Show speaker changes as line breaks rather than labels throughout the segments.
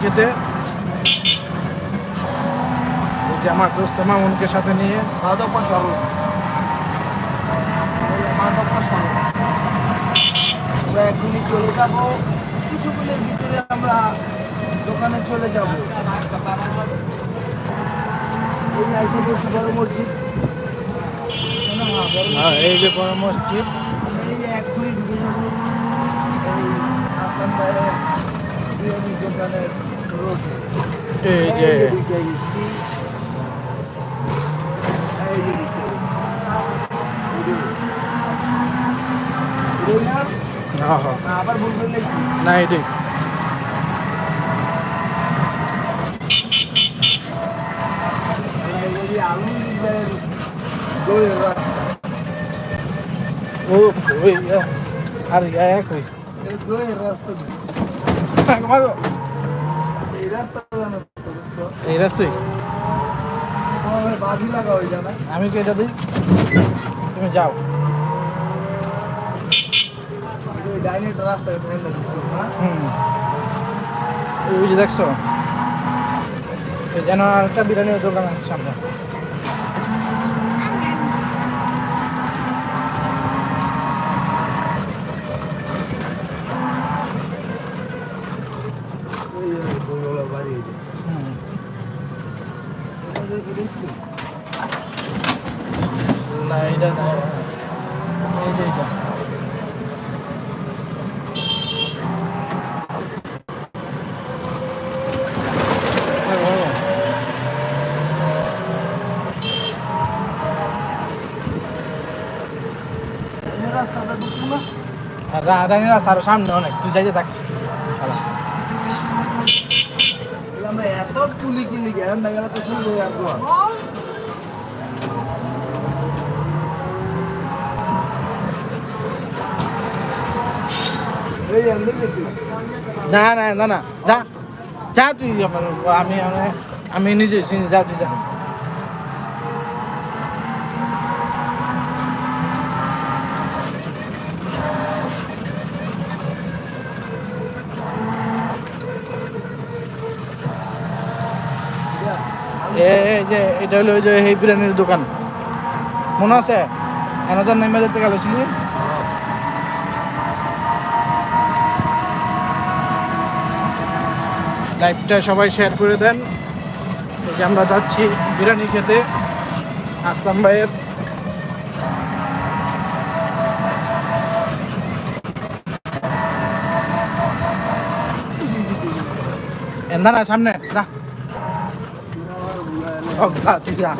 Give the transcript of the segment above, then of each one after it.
খেতে। যে আমার দোস্ত মামুনকে সাথে নিয়ে।
সরল মাদকা সরল আমরা এখনই চলে যাব। কিছুক্ষণের ভিতরে আমরা দোকানে চলে যাব। এই আইসে বড় মসজিদ।
হ্যাঁ, এই যে বড় মসজিদ।
এই যে এক্ষুনি ঢুকে যাব। এই আস্তান বাইরে। দোকানের
এই যে
ঢুকে গেছি এই যে ঢুকে গেছি। এই যে। এটাই না?
হ্যাঁ হ্যাঁ
না, আবার ভুল করে লিখছি।
না এটাই
এই যে আলমগীর ভাইয়ের দইয়ের রাস্তা।
ও ওই ইয়া, আর ইয়া এক ওই
এই দইয়ের রাস্তা দিয়ে।
মারো।
এই
রাস্তায়? আমি কি এটা দিই তুমি যাও
এই যে ডাইনে একটা রাস্তা আছে, এখান থেকে ঢুকলো, না?
হুম দেখছ যেন একটা বিরিয়ানির দোকান আছে সামনে
ওই যে দইওয়ালার বাড়ি এই যে।
হুম
এটা যে কি দেখছি?
না এটা না এই যে এটা দেখো, দেখো।
এই রাস্তাটা ঢুকলো না?
আর রাধানীর রাস্তা আরও সামনে অনেক তুই যাইতে থাক
এত পুলি কিলি গেলাম না গেলে তো শুরু গেছি
না না না, যা। যা তুই আমি, আমি- নিজে চিনি যা, তুই যা। যে, এটা হলো ওই যে, এই বিরিয়ানির দোকান। মনে আছে? এনাজন নেমে যেতে গেল ছিলি লাইভটা সবাই শেয়ার করে দেন। এই যে আমরা যাচ্ছি বিরিয়ানি খেতে। আসলাম ভাইয়ের। না না সামনে না ও, যা, তুই যা।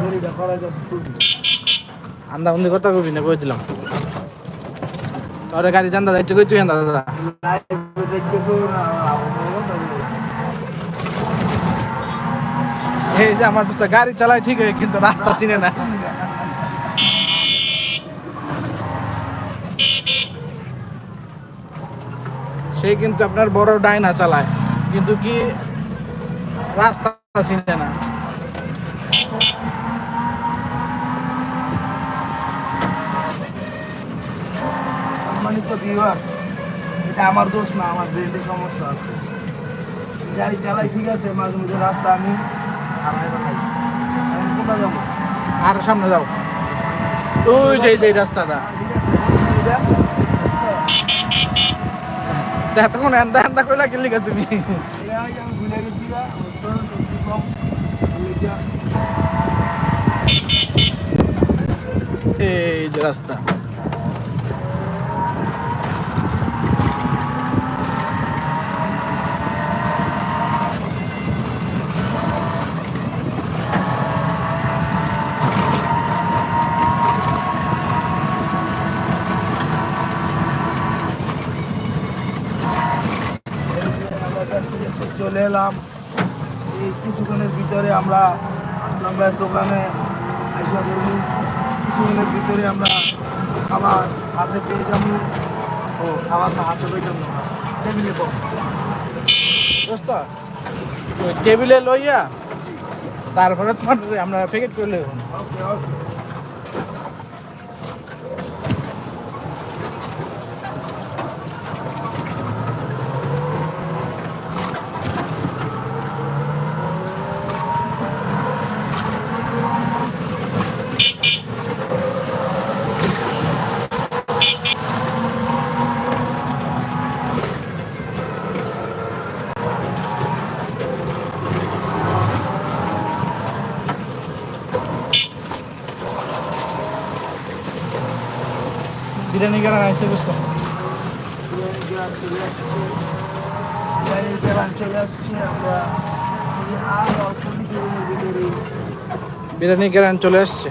দেরিটা করা যাচ্ছে খুব
আন্দা উন্দি কথা কবি না তোর গাড়ি জান্দা যাইতে কই তুই দাদা? এই যে আমার দোস্ত গাড়ি চালায় ঠিক হয় কিন্তু রাস্তা চিনে না। সে কিন্তু আপনার বড় ডাইনা চালায় কিন্তু কি রাস্তা চিনে না।
সম্মানিত ভিউয়ার এটা আমার দোষ না আমার ব্রেনে সমস্যা আছে। গাড়ি চালাই ঠিক আছে মাঝে মাঝে রাস্তা আমি হারাই ফেলাই আমি কোথায় যাব?
আর সামনে যাও। ওই যে যে রাস্তাটা। এন্দা এন্দা কইলা কিনলি গা তুমি?
ভুলে গেছি
এই যে রাস্তা
এই চলে এলাম। এই কিছুক্ষণের ভিতরে আমরা আসলাম ভাইয়ের দোকানে, আইসা বলি কিছুক্ষণের ভিতরে আমরা খাবার হাতে পেয়ে যাব। ও, খাবার না হাতে পেয়ে যাব। টেবিলে
দোস্ত, টেবিলে লইয়া তারপরে তোমার আমরা প্যাকেট করে লইব
ওকে ওকে।
বিরিয়ানি কেন আইসে বুঝতে।
বিরিয়ানির গ্রাম চলে আসছে আমরা আর
বিরিয়ানি চলে আসছে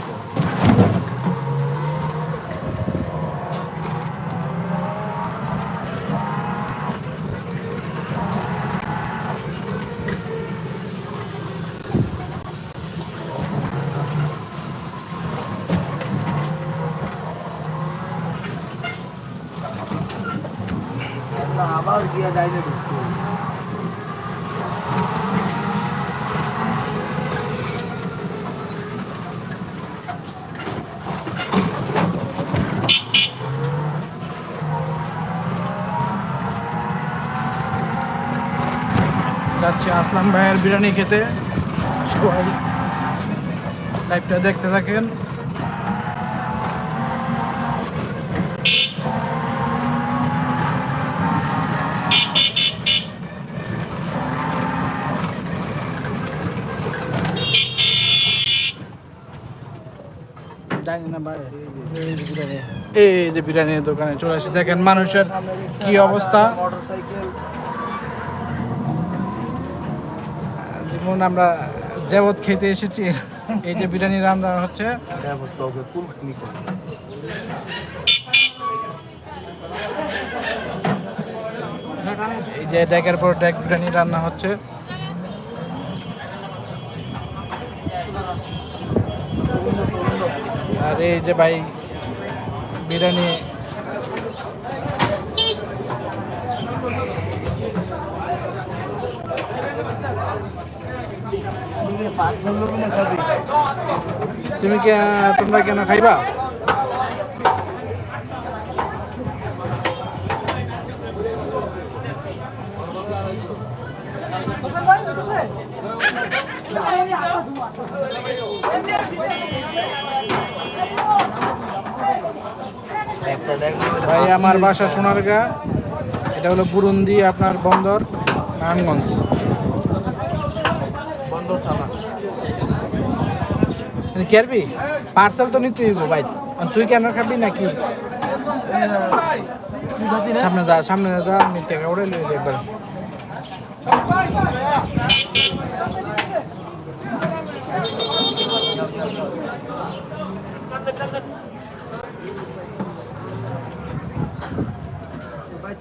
আমরা আবার গিয়ে ডাইনে ঢুকবো
যাচ্ছি আসলাম ভাইয়ের বিরিয়ানি খেতে। সবাই লাইভটা দেখতে থাকেন। এই যে বিরিয়ানির দোকানে চলে আসে দেখেন মানুষের কি অবস্থা যেমন আমরা জেবত খেতে এসেছি এই যে বিরিয়ানি রান্না হচ্ছে এই যে ডেকের পর ডেক বিরিয়ানি রান্না হচ্ছে। আর এই যে ভাই বিরিয়ানি।
তুমি
কি তোমরা কেন খাইবা? ভাই, আমার বাসা সোনারগা। এটা হলো বুরুন্দি, আপনার বন্দর, নারায়ণগঞ্জ।
বন্দর থানা।
কেরবি? পার্সেল তো নিতে ভাই। তুই কেন খাবি নাকি? সামনে যা সামনে যা আমি টাকা উড়ে লই একবার।